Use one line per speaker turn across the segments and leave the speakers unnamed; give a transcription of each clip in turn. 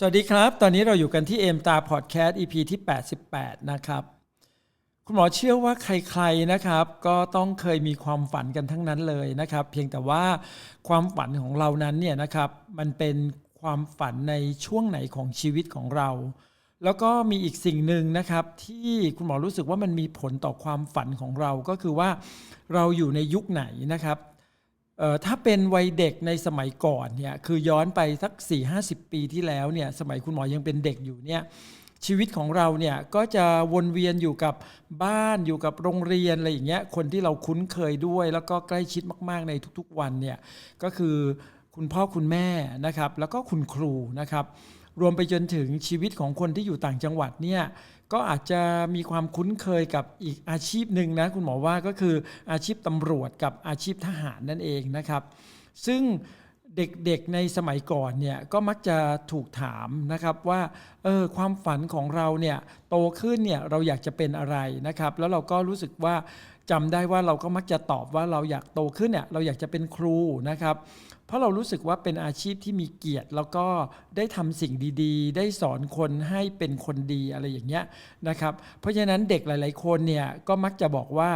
สวัสดีครับ ตอนนี้เราอยู่กันที่เอมตาพอดแคสต์ EP ที่ 88 นะครับ คุณหมอเชื่อว่าใครๆนะครับ ก็ต้องเคยมีความฝันกันทั้งนั้นเลยนะครับ เพียงแต่ว่าความฝันของเรานั้นเนี่ยนะครับ มันเป็นความฝันในช่วงไหนของชีวิตของเรา แล้วก็มีอีกสิ่งหนึ่งนะครับ ที่คุณหมอรู้สึกว่ามันมีผลต่อความฝันของเราก็คือว่าเราอยู่ในยุคไหนนะครับ ถ้าเป็นวัยเด็กในสมัยก่อนเนี่ยคือย้อนไปสัก 4 50 ปีที่แล้วเนี่ยสมัยคุณหมอยังเป็นเด็กอยู่เนี่ยชีวิตของเราเนี่ยก็จะวนเวียนอยู่กับบ้านอยู่กับโรงเรียนอะไรอย่างเงี้ยคนที่เราคุ้นเคยด้วย แล้วก็ใกล้ชิดมาก ๆ ในทุกๆวันเนี่ยก็คือคุณพ่อคุณแม่นะครับแล้วก็คุณครูนะครับรวมไปจนถึงชีวิตของคนที่อยู่ต่างจังหวัดเนี่ย ก็อาจจะมีความคุ้นเคยกับอีกอาชีพหนึ่งนะคุณหมอว่าก็คืออาชีพตำรวจกับอาชีพทหารนั่นเองนะครับ ซึ่ง เด็กๆในสมัยก่อนเนี่ยก็มักจะถูกถามนะครับว่าเออความฝันของเราเนี่ยโตขึ้นเนี่ยเราอยากจะเป็นอะไรนะครับ แล้วเราก็รู้สึกว่าจำได้ว่าเราก็มักจะตอบว่าเราอยากโตขึ้นเนี่ยเราอยากจะเป็นครูนะครับ เพราะเรารู้สึกว่าเป็นอาชีพที่มีเกียรติ แล้วก็ได้ทำสิ่งดีๆ ได้สอนคนให้เป็นคนดีอะไรอย่างเงี้ยนะครับ เพราะฉะนั้นเด็กหลาย ๆ คนเนี่ยก็มักจะบอกว่า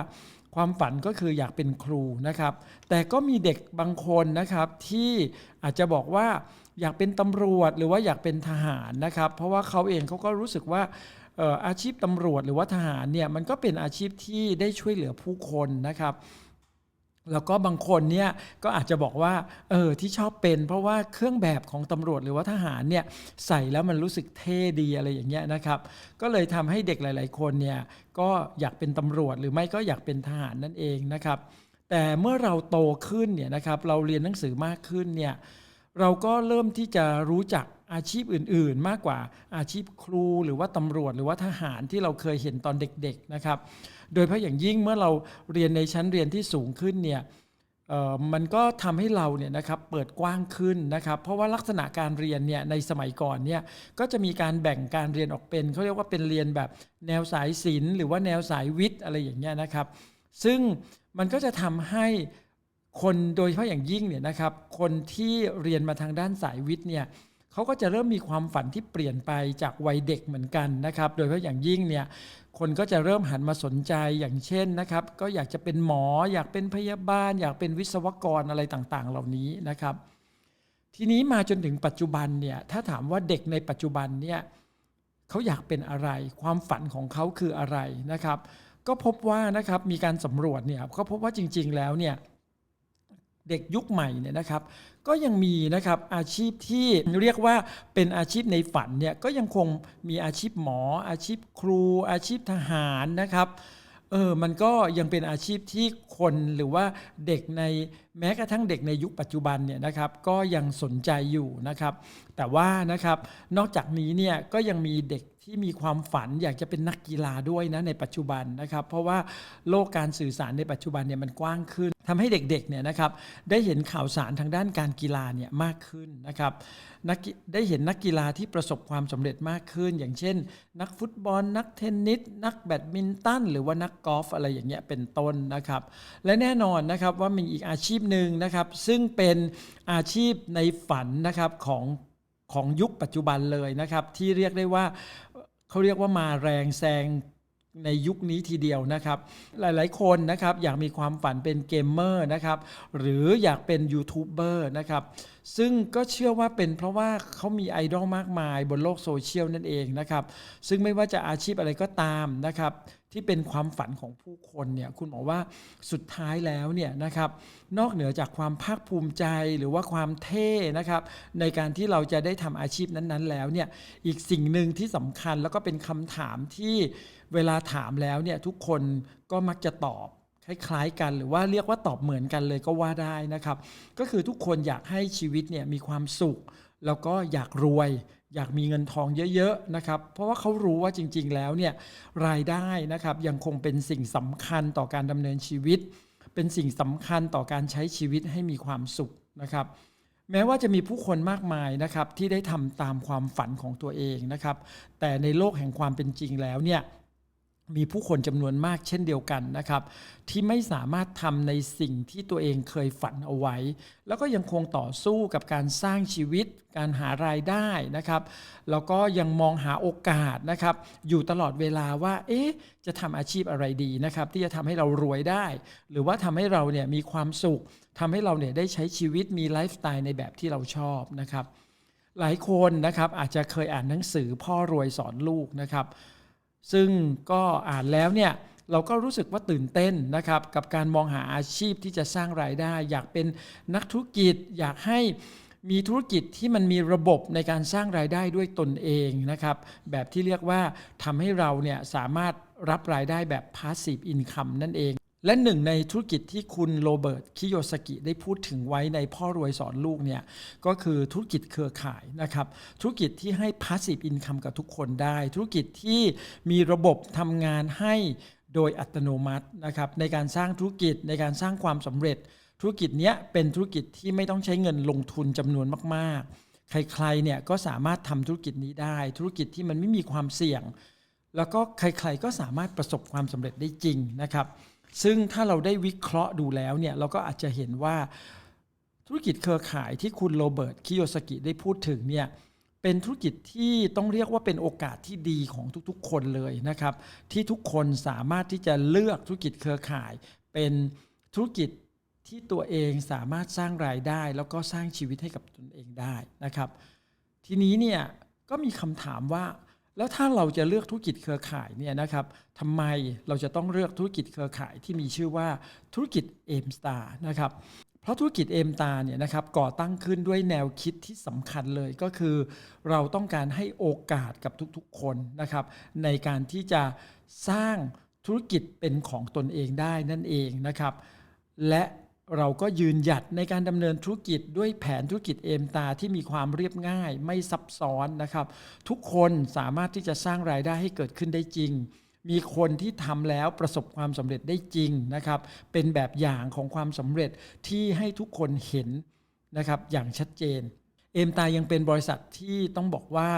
ความฝันก็คืออยากเป็นครูนะครับ แต่ก็มีเด็กบางคนนะครับที่อาจจะบอกว่าอยากเป็นตำรวจหรือว่าอยากเป็นทหารนะครับ เพราะว่าเขาเองเขาก็รู้สึกว่าอาชีพตำรวจหรือว่าทหารเนี่ยมันก็เป็นอาชีพที่ได้ช่วยเหลือผู้คนนะครับ แล้วก็บางคนเนี่ยก็อาจจะบอกว่าเออที่ชอบเป็น เพราะว่าเครื่องแบบของตำรวจหรือว่าทหารเนี่ยใส่แล้วมันรู้สึกเท่ดีอะไรอย่างเงี้ยนะครับ ก็เลยทำให้เด็กหลาย ๆ คนเนี่ยก็อยากเป็นตำรวจหรือไม่ก็อยากเป็นทหารนั่นเองนะครับ แต่เมื่อเราโตขึ้นเนี่ยนะครับเราเรียนหนังสือมากขึ้นเนี่ย เราก็เริ่มที่จะรู้จักอาชีพอื่น ๆ มากกว่าอาชีพครูหรือว่าตำรวจหรือว่าทหารที่เราเคยเห็นตอนเด็กๆนะครับ โดยเฉพาะอย่างยิ่งเมื่อเราเรียนในชั้นเรียนที่สูงขึ้นเนี่ยมันก็ทำให้เราเนี่ยนะครับเปิดกว้างขึ้นนะครับ เพราะว่าลักษณะการเรียนเนี่ยในสมัยก่อนเนี่ยก็จะมีการแบ่งการเรียนออกเป็นเขาเรียกว่าเป็นเรียนแบบแนวสายศิลป์หรือว่าแนวสายวิทย์อะไรอย่างเงี้ยนะครับ ซึ่งมันก็จะทำให้ คนโดยเฉพาะอย่างยิ่งเนี่ยนะครับ คนที่เรียนมาทางด้านสายวิทย์เนี่ยเขาก็จะเริ่มมีความฝันที่เปลี่ยนไปจากวัยเด็กเหมือนกันนะครับ โดยเฉพาะอย่างยิ่งเนี่ยคนก็จะเริ่มหันมาสนใจอย่างเช่นนะครับ ก็อยากจะเป็นหมอ อยากเป็นพยาบาล อยากเป็นวิศวกรอะไรต่างๆ เหล่านี้นะครับ ทีนี้มาจนถึงปัจจุบันเนี่ยถ้าถามว่าเด็กในปัจจุบันเนี่ยเขาอยากเป็นอะไร ความฝันของเขาคืออะไรนะครับ ก็พบว่านะครับมีการสำรวจเนี่ยก็พบว่าจริง ๆ แล้วเนี่ย เด็กยุคใหม่เนี่ยนะครับก็ยังมีนะครับอาชีพที่เรียกว่าเป็นอาชีพในฝันเนี่ยก็ยังคงมีอาชีพหมอ อาชีพครู อาชีพทหารนะครับเออมันก็ยังเป็นอาชีพที่คนหรือว่าเด็กในแม้กระทั่งเด็กในยุคปัจจุบันเนี่ยนะครับก็ยังสนใจอยู่นะครับ แต่ว่านะครับนอกจากนี้เนี่ยก็ยังมีเด็กที่มีความฝันอยากจะเป็นนักกีฬาด้วยนะในปัจจุบันนะครับ เพราะว่าโลกการสื่อสารในปัจจุบันเนี่ยมันกว้างขึ้น ทำให้เด็กๆเนี่ยนะครับได้เห็นข่าวสารทางด้านการกีฬาเนี่ยมากขึ้นนะครับนักได้เห็นนักกีฬาที่ประสบความสำเร็จมากขึ้น อย่างเช่น นักฟุตบอล นักเทนนิสนักแบดมินตันหรือว่านักกอล์ฟอะไรอย่างเงี้ยเป็นต้นนะครับและแน่นอนนะครับว่ามีอีกอาชีพหนึ่งนะครับซึ่งเป็นอาชีพในฝันนะครับของของยุคปัจจุบันเลยนะครับที่เรียกได้ว่าเขาเรียกว่ามาแรงแซง ในยุคนี้ทีเดียวนะครับ หลายๆ คนนะครับอยากมีความฝันเป็นเกมเมอร์นะครับ หรืออยากเป็นยูทูบเบอร์นะครับ ซึ่งก็เชื่อว่าเป็นเพราะว่าเขามีไอดอลมากมายบนโลกโซเชียลนั่นเองนะครับ ซึ่งไม่ว่าจะอาชีพอะไรก็ตามนะครับ ที่เป็นความฝันของผู้คนเนี่ยคุณบอกว่าสุดท้ายแล้วเนี่ยนะครับนอกเหนือจากความภาคภูมิใจหรือว่าความเท่นะครับในการที่เราจะได้ทำอาชีพนั้นๆ แล้วเนี่ยอีกสิ่งหนึ่งที่สำคัญแล้วก็เป็นคำถามที่เวลาถามแล้วเนี่ยทุกคนก็มักจะตอบคล้ายๆกันหรือว่าเรียกว่าตอบเหมือนกันเลยก็ว่าได้นะครับ ก็คือทุกคนอยากให้ชีวิตเนี่ยมีความสุข แล้วก็อยากรวย อยากมีเงินทองเยอะๆนะครับ เพราะว่าเขารู้ว่าจริงๆแล้วเนี่ยรายได้นะครับยังคงเป็นสิ่งสำคัญต่อการดำเนินชีวิต เป็นสิ่งสำคัญต่อการใช้ชีวิตให้มีความสุขนะครับ แม้ว่าจะมีผู้คนมากมายนะครับที่ได้ทำตามความฝันของตัวเองนะครับ แต่ในโลกแห่งความเป็นจริงแล้วเนี่ย มีผู้คนจำนวนมากเช่นเดียวกันนะครับ ที่ไม่สามารถทำในสิ่งที่ตัวเองเคยฝันเอาไว้ แล้วก็ยังคงต่อสู้กับการสร้างชีวิต การหารายได้นะครับ แล้วก็ยังมองหาโอกาสนะครับ อยู่ตลอดเวลาว่า เอ๊ะ จะทำอาชีพอะไรดีนะครับ ที่จะทำให้เรารวยได้ หรือว่าทำให้เราเนี่ยมีความสุขทำให้เราเนี่ยได้ใช้ชีวิตมีไลฟ์สไตล์ในแบบที่เราชอบนะครับ หลายคนนะครับอาจจะเคยอ่านหนังสือพ่อรวยสอนลูกนะครับ ซึ่งก็อ่านแล้วเนี่ยเราก็รู้สึกว่าตื่นเต้นนะครับ กับการมองหาอาชีพที่จะสร้างรายได้ อยากเป็นนักธุรกิจ อยากให้มีธุรกิจที่มันมีระบบในการสร้างรายได้ด้วยตนเองนะครับ แบบที่เรียกว่าทำให้เราเนี่ยสามารถรับรายได้แบบ passive income นั่นเอง และหนึ่งในธุรกิจที่คุณโรเบิร์ตคิโยสกิได้พูดถึงไว้ในพ่อรวยสอนลูกเนี่ยก็คือธุรกิจเครือข่ายนะครับ ธุรกิจที่ให้ passive income กับทุกคนได้ ธุรกิจที่มีระบบทำงานให้โดยอัตโนมัตินะครับในการสร้างธุรกิจในการสร้างความสำเร็จ ธุรกิจนี้เป็นธุรกิจที่ไม่ต้องใช้เงินลงทุนจำนวนมาก ๆ ใครๆเนี่ยก็สามารถทำธุรกิจนี้ได้ ธุรกิจที่มันไม่มีความเสี่ยง แล้วก็ใครๆก็สามารถประสบความสำเร็จได้จริงนะครับ ซึ่งถ้าเราได้วิเคราะห์ดูแล้วเนี่ยเราก็อาจจะเห็นว่าธุรกิจเครือข่ายที่คุณโรเบิร์ตคิโยสกิได้พูดถึงเนี่ยเป็นธุรกิจที่ต้องเรียกว่าเป็นโอกาสที่ดีของทุกๆ คนเลยนะครับ ที่ทุกคนสามารถที่จะเลือกธุรกิจเครือข่าย เป็นธุรกิจที่ตัวเองสามารถสร้างรายได้ แล้วก็สร้างชีวิตให้กับตนเองได้นะครับ ทีนี้เนี่ยก็มีคำถามว่า แล้วถ้าเราจะเลือกธุรกิจเครือข่ายเนี่ยนะครับทำไมเราจะต้องเลือกธุรกิจเครือข่ายที่มีชื่อว่าธุรกิจเอมสตาร์นะครับเพราะธุรกิจเอมตาเนี่ยนะครับก่อตั้งขึ้นด้วยแนวคิดที่สำคัญเลยก็คือ เราต้องการให้โอกาสกับทุกๆคนนะครับในการที่จะสร้างธุรกิจเป็นของตนเองได้นั่นเองนะครับ และ เราก็ยืนหยัดในการดำเนินธุรกิจด้วยแผนธุรกิจเอมตาที่มีความเรียบง่าย ไม่ซับซ้อนนะครับ ทุกคนสามารถที่จะสร้างรายได้ให้เกิดขึ้นได้จริง มีคนที่ทำแล้วประสบความสำเร็จได้จริงนะครับ เป็นแบบอย่างของความสำเร็จที่ให้ทุกคนเห็นนะครับอย่างชัดเจน เอมตายังเป็นบริษัทที่ต้องบอกว่า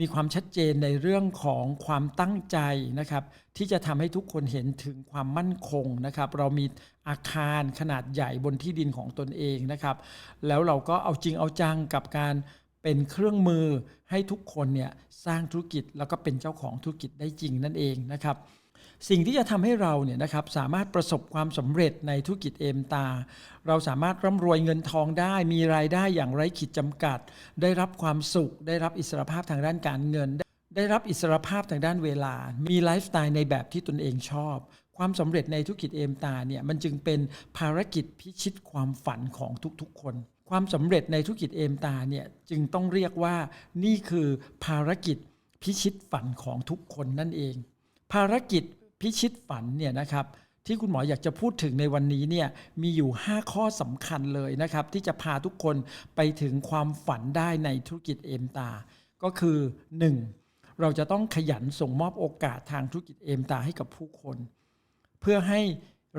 มีความชัดเจนในเรื่องของความตั้งใจนะครับ ที่จะทำให้ทุกคนเห็นถึงความมั่นคงนะครับ เรามีอาคารขนาดใหญ่บนที่ดินของตนเองนะครับ แล้วเราก็เอาจริงเอาจังกับการเป็นเครื่องมือให้ทุกคนเนี่ยสร้างธุรกิจแล้วก็เป็นเจ้าของธุรกิจได้จริงนั่นเองนะครับ สิ่งที่จะทำให้เราเนี่ยนะครับสามารถประสบความสำเร็จในธุรกิจเอมตา เราสามารถร่ำรวยเงินทองได้ มีรายได้อย่างไร้ขีดจำกัด ได้รับความสุข ได้รับอิสรภาพทางด้านการเงิน ได้รับอิสรภาพทางด้านเวลา มีไลฟ์สไตล์ในแบบที่ตนเองชอบ ความสำเร็จในธุรกิจเอมตาเนี่ยมันจึงเป็นภารกิจพิชิตความฝันของทุกๆ คนความสำเร็จในธุรกิจเอมตาเนี่ยจึงต้องเรียกว่านี่คือภารกิจพิชิตฝันของทุกคนนั่นเอง ภารกิจ พิชิตฝันเนี่ยนะครับที่คุณหมออยากจะพูดถึงในวันนี้เนี่ยมีอยู่ 5 ข้อสำคัญเลยนะครับ ที่จะพาทุกคนไปถึงความฝันได้ในธุรกิจเอมตา ก็คือ 1. เราจะต้องขยันส่งมอบโอกาสทางธุรกิจเอมตาให้กับผู้คน เพื่อให้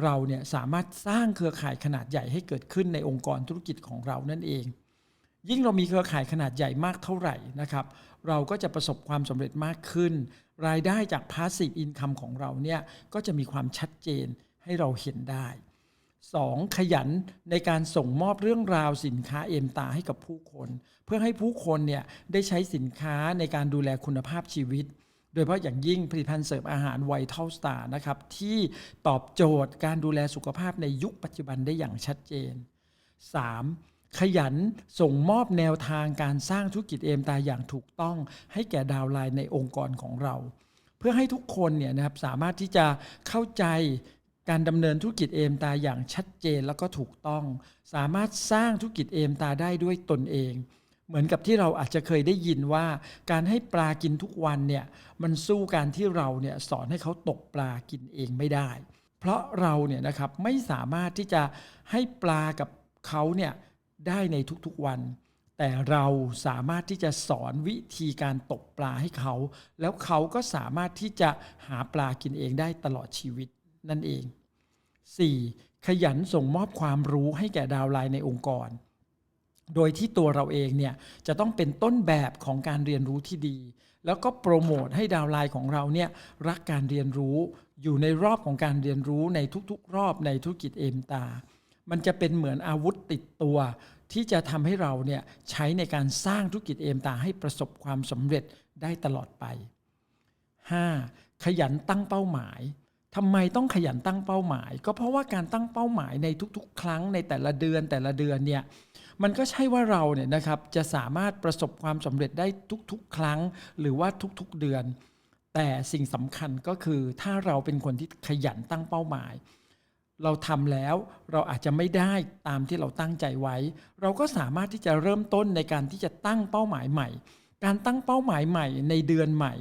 เราเนี่ยสามารถสร้างเครือข่ายขนาดใหญ่ให้เกิดขึ้นในองค์กรธุรกิจของเรานั่นเอง ยิ่งเรามีเครือข่ายขนาดใหญ่มากเท่าไหร่นะครับ เราก็จะประสบความสำเร็จมากขึ้น รายได้จาก passive income ของเราเนี่ยก็จะมีความชัดเจนให้เราเห็นได้ 2. ขยันในการส่งมอบเรื่องราวสินค้าเอมตาให้กับผู้คน เพื่อให้ผู้คนเนี่ยได้ใช้สินค้าในการดูแลคุณภาพชีวิต โดยเฉพาะอย่างยิ่งผลิตภัณฑ์เสริมอาหารไวท์เทลสตาร์นะครับที่ตอบโจทย์การดูแลสุขภาพในยุคปัจจุบันได้อย่างชัดเจน 3. ขยันส่งมอบแนวทางการสร้างธุรกิจเอมตาอย่างถูกต้อง ให้แก่ดาวไลน์ในองค์กรของเรา เพื่อให้ทุกคนเนี่ยนะครับสามารถที่จะเข้าใจการดำเนินธุรกิจเอมตาอย่างชัดเจนแล้วก็ถูกต้อง สามารถสร้างธุรกิจเอมตาได้ด้วยตนเอง เหมือนกับที่เราอาจจะเคยได้ยินว่า การให้ปลากินทุกวันเนี่ยมันสู้การที่เราเนี่ยสอนให้เขาตกปลากินเองไม่ได้ เพราะเราเนี่ยนะครับไม่สามารถที่จะให้ปลากับเขาเนี่ย ได้ในทุกๆวัน แต่เราสามารถที่จะสอนวิธีการตกปลาให้เขา แล้วเขาก็สามารถที่จะหาปลากินเองได้ตลอดชีวิตนั่นเอง 4. ขยันส่งมอบความรู้ให้แก่ดาวไลน์ในองค์กร โดยที่ตัวเราเองเนี่ยจะต้องเป็นต้นแบบของการเรียนรู้ที่ดี แล้วก็โปรโมทให้ดาวไลน์ของเราเนี่ยรักการเรียนรู้อยู่ในรอบของการเรียนรู้ในทุกๆ รอบในธุรกิจเอมตา มันจะเป็นเหมือนอาวุธติดตัว ที่จะทำให้เราเนี่ยใช้ในการสร้างธุรกิจเอมตาให้ประสบความสำเร็จได้ตลอดไป 5. ขยันตั้งเป้าหมายทำไมต้องขยันตั้งเป้าหมาย ก็เพราะว่าการตั้งเป้าหมายในทุกๆ ครั้งในแต่ละเดือนแต่ละเดือนเนี่ยมันก็ใช่ว่าเราเนี่ยนะครับจะสามารถประสบความสำเร็จได้ทุกๆ ครั้ง หรือว่าทุกๆเดือน แต่สิ่งสำคัญก็คือถ้าเราเป็นคนที่ขยันตั้งเป้าหมาย เราทำแล้วเราอาจจะไม่ได้ตามที่เราตั้งใจไว้ เราก็สามารถที่จะเริ่มต้นในการที่จะตั้งเป้าหมายใหม่ การตั้งเป้าหมายใหม่ในเดือนใหม่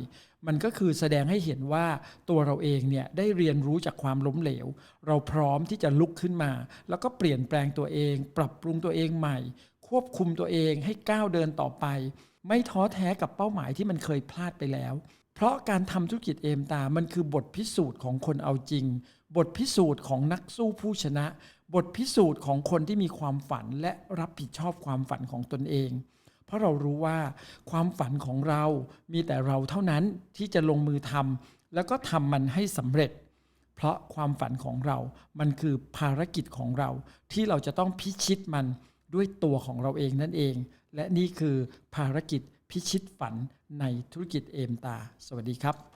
มันก็คือแสดงให้เห็นว่าตัวเราเองเนี่ยได้เรียนรู้จากความล้มเหลว เราพร้อมที่จะลุกขึ้นมา แล้วก็เปลี่ยนแปลงตัวเอง ปรับปรุงตัวเองใหม่ ควบคุมตัวเองให้ก้าวเดินต่อไป ไม่ท้อแท้กับเป้าหมายที่มันเคยพลาดไปแล้ว เพราะการทำธุรกิจเอมตา มันคือบทพิสูจน์ของคนเอาจริง บทพิสูจน์ของนักสู้ผู้ชนะ บทพิสูจน์ของคนที่มีความฝันและรับผิดชอบความฝันของตนเอง เพราะเรารู้ว่าความฝันของเรามีแต่เราเท่านั้นที่จะลงมือทำแล้วก็ทำมันให้สำเร็จ เพราะความฝันของเรา มันคือภารกิจของเรา ที่เราจะต้องพิชิตมันด้วยตัวของเราเองนั่นเอง และนี่คือภารกิจพิชิตฝันในธุรกิจเอมตา สวัสดีครับ